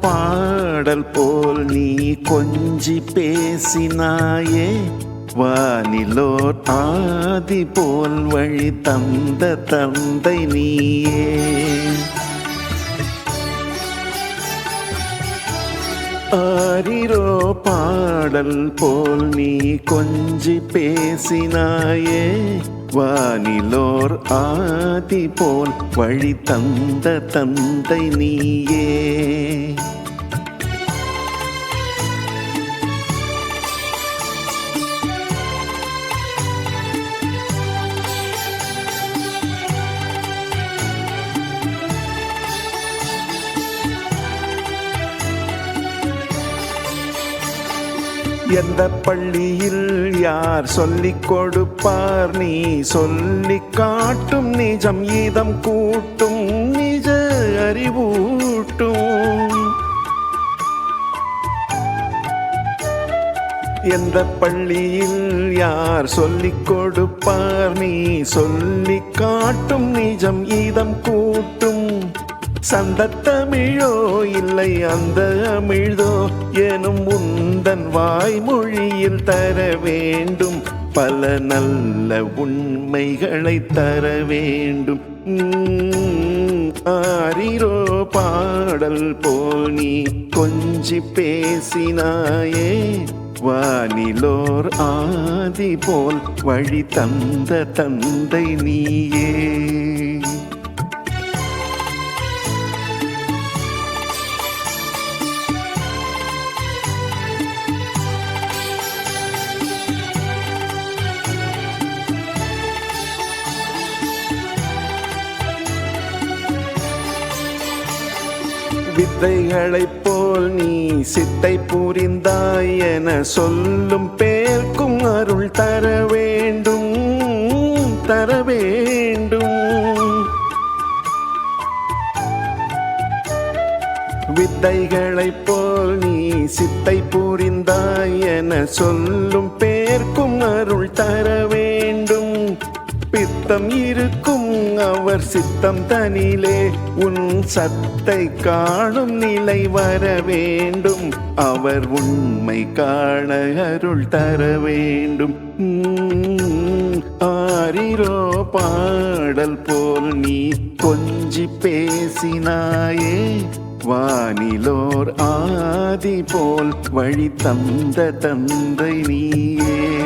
பாடல் போல் நீ கொஞ்சி பேசினாயே. வானிலோர் ஆதி போல் வழி தந்த தந்தை நீயே. ஆரிரோ பாடல் போல் நீ கொஞ்சி பேசினாயே. வானிலோர் ஆதி போல் வழி தந்த தந்தை நீயே. எந்த பள்ளியில் யார் சொல்லிக் கொடுப்பார்? நீ சொல்லி காட்டும் நிஜம் ஈதம் கூட்டும் நிஜ அறிவூட்டும். எந்த பள்ளியில் யார் சொல்லிக் கொடுப்பார்? நீ சொல்லி காட்டும் நிஜம் ஈதம் கூட்டும் சந்தத்தமிழோ இல்லை அந்த அமிழ்தோ எனும் உந்தன் வாய்மொழியில் தர வேண்டும். பல நல்ல உண்மைகளை தர வேண்டும். ஆரிரோ பாடல் போல் நீ கொஞ்சி பேசினாயே. வானிலோர் ஆதி போல் வழி தந்த தந்தை நீயே. வித்தைகளைப் போல் நீ சித்தை புரிந்தாய் என சொல்லும் பேர்க்கும் அருள் தர வேண்டும் தர வேண்டும். வித்தைகளைப் போல் நீ சித்தை புரிந்தாய் என சொல்லும் பேர்க்கும் அருள் தர வேண்டும் பித்தம் இருக்கும் அவர் சித்தம் தனிலே. உன் சத்தை காணும் நிலை வர வேண்டும். அவர் உண்மை காண அருள் தர வேண்டும். ஆரிரோ பாடல் போல் நீ கொஞ்சி பேசினாயே. வானிலோர் ஆதி போல் வழி தந்த தந்தை நீயே.